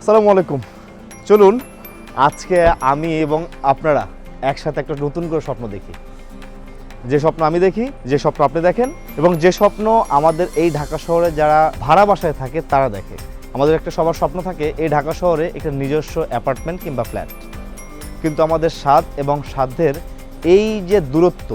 আসসালামু আলাইকুম। চলুন, আজকে আমি এবং আপনারা একসাথে একটা নতুন করে স্বপ্ন দেখি। যে স্বপ্ন আমি দেখি, যে স্বপ্ন আপনি দেখেন এবং যে স্বপ্ন আমাদের এই ঢাকা শহরে যারা ভাড়া বাসায় থাকে, তারা দেখে। আমাদের একটা সবার স্বপ্ন থাকে, এই ঢাকা শহরে একটা নিজস্ব অ্যাপার্টমেন্ট কিংবা ফ্ল্যাট। কিন্তু আমাদের স্বাদ এবং সাধ্যের এই যে দূরত্ব,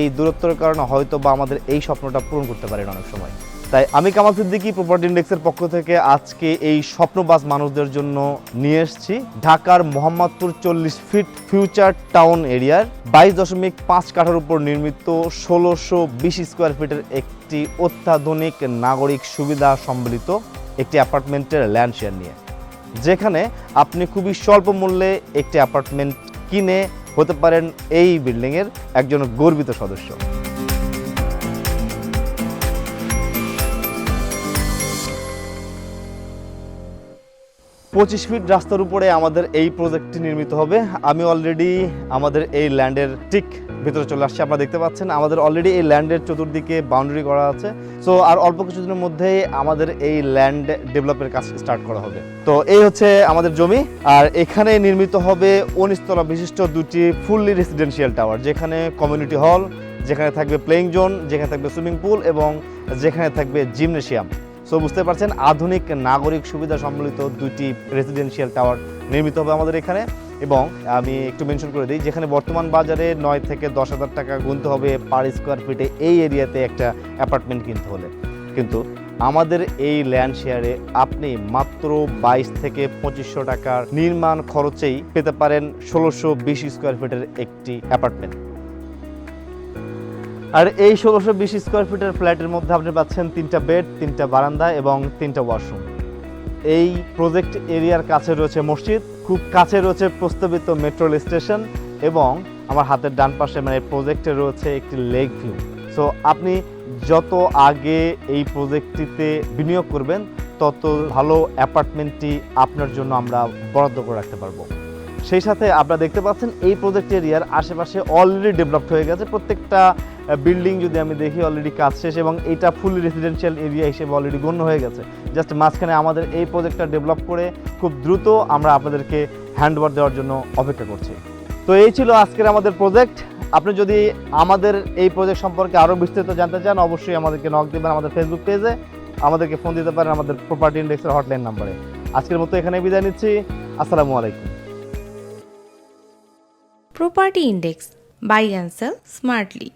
এই দূরত্বের কারণে হয়তো বা আমাদের এই স্বপ্নটা পূরণ করতে পারি না অনেক সময়। তাই আমি কামাল সিদ্দিকি প্রপার্টি ইন্ডেক্সের পক্ষ থেকে আজকে এই স্বপ্নবাজ মানুষদের জন্য নিয়ে এসেছি। ঢাকার মোহাম্মদপুর চল্লিশ ফিট ফিউচার টাউন এরিয়ার বাইশ দশমিক পাঁচ কাঠার উপর নির্মিত ষোলোশো বিশ স্কোয়ার ফিটের একটি অত্যাধুনিক নাগরিক সুবিধা সম্বলিত একটি অ্যাপার্টমেন্টের ল্যান্ড শেয়ার নিয়ে, যেখানে আপনি খুবই স্বল্প মূল্যে একটি অ্যাপার্টমেন্ট কিনে হতে পারেন এই বিল্ডিংয়ের একজন গর্বিত সদস্য। পঁচিশ ফিট রাস্তার উপরে আমাদের এই প্রজেক্টটি নির্মিত হবে। আমি অলরেডি আমাদের এই ল্যান্ডের ঠিক ভিতরে চলে আসছি, আপনারা দেখতে পাচ্ছেন। আমাদের অলরেডি এই ল্যান্ডের চতুর্দিকে বাউন্ডারি করা আছে। সো আর অল্প কিছুদিনের মধ্যেই আমাদের এই ল্যান্ড ডেভেলপের কাজ স্টার্ট করা হবে। তো, এই হচ্ছে আমাদের জমি। আর এখানে নির্মিত হবে উনিশতলা বিশিষ্ট দুটি ফুললি রেসিডেন্সিয়াল টাওয়ার যেখানে কমিউনিটি হল যেখানে থাকবে প্লেইং জোন যেখানে থাকবে সুইমিং পুল এবং যেখানে থাকবে জিমনেশিয়াম সো বুঝতে পারছেন, আধুনিক নাগরিক সুবিধা সম্বলিত দুইটি রেসিডেন্সিয়াল টাওয়ার নির্মিত হবে আমাদের এখানে। এবং আমি একটু মেনশন করে দিই, যেখানে বর্তমান বাজারে নয় থেকে দশ হাজার টাকা গুনতে হবে পার স্কোয়ার ফিটে এই এরিয়াতে একটা অ্যাপার্টমেন্ট কিনতে হলে। কিন্তু আমাদের এই ল্যান্ড শেয়ারে আপনি মাত্র বাইশ থেকে পঁচিশশো টাকার নির্মাণ খরচেই পেতে পারেন ষোলোশো বিশ স্কোয়ার ফিটের একটি অ্যাপার্টমেন্ট আর এই ষোলোশো বিশ স্কোয়ার ফিটের ফ্ল্যাটের মধ্যে আপনি পাচ্ছেন তিনটা বেড তিনটা বারান্দা এবং তিনটা ওয়াশরুম এই প্রজেক্ট এরিয়ার কাছে রয়েছে মসজিদ, খুব কাছে রয়েছে প্রস্তাবিত মেট্রো স্টেশন এবং আমার হাতের ডান পাশে মানে প্রজেক্টে রয়েছে একটি লেক ভিউ সো আপনি যত আগে এই প্রজেক্টটিতে বিনিয়োগ করবেন, তত ভালো অ্যাপার্টমেন্টটি আপনার জন্য আমরা বরাদ্দ করে রাখতে পারব। সেই সাথে আপনারা দেখতে পাচ্ছেন এই প্রজেক্ট এরিয়ার আশেপাশে অলরেডি ডেভেলপড হয়ে গেছে। প্রত্যেকটা বিল্ডিং যদি আমি দেখি অলরেডি কাজ শেষ এবং এটা ফুল রেসিডেন্সিয়াল এরিয়া হিসেবে অলরেডি গণ্য হয়ে গেছে। জাস্ট মাঝখানে আমাদের এই প্রজেক্টটা ডেভেলপ করে খুব দ্রুত আমরা আপনাদেরকে হ্যান্ডওভার দেওয়ার জন্য অপেক্ষা করছি। তো এই ছিল আজকের আমাদের প্রজেক্ট আপনি যদি আমাদের এই প্রজেক্ট সম্পর্কে আরও বিস্তারিত জানতে চান, অবশ্যই আমাদেরকে নক দেবেন আমাদের ফেসবুক পেজে আমাদেরকে ফোন দিতে পারেন আমাদের প্রপার্টি ইন্ডেক্সের হটলাইন নাম্বারে আজকের মতো এখানে বিদায় নিচ্ছি। আসসালামু আলাইকুম। Property Index. Buy and Sell Smartly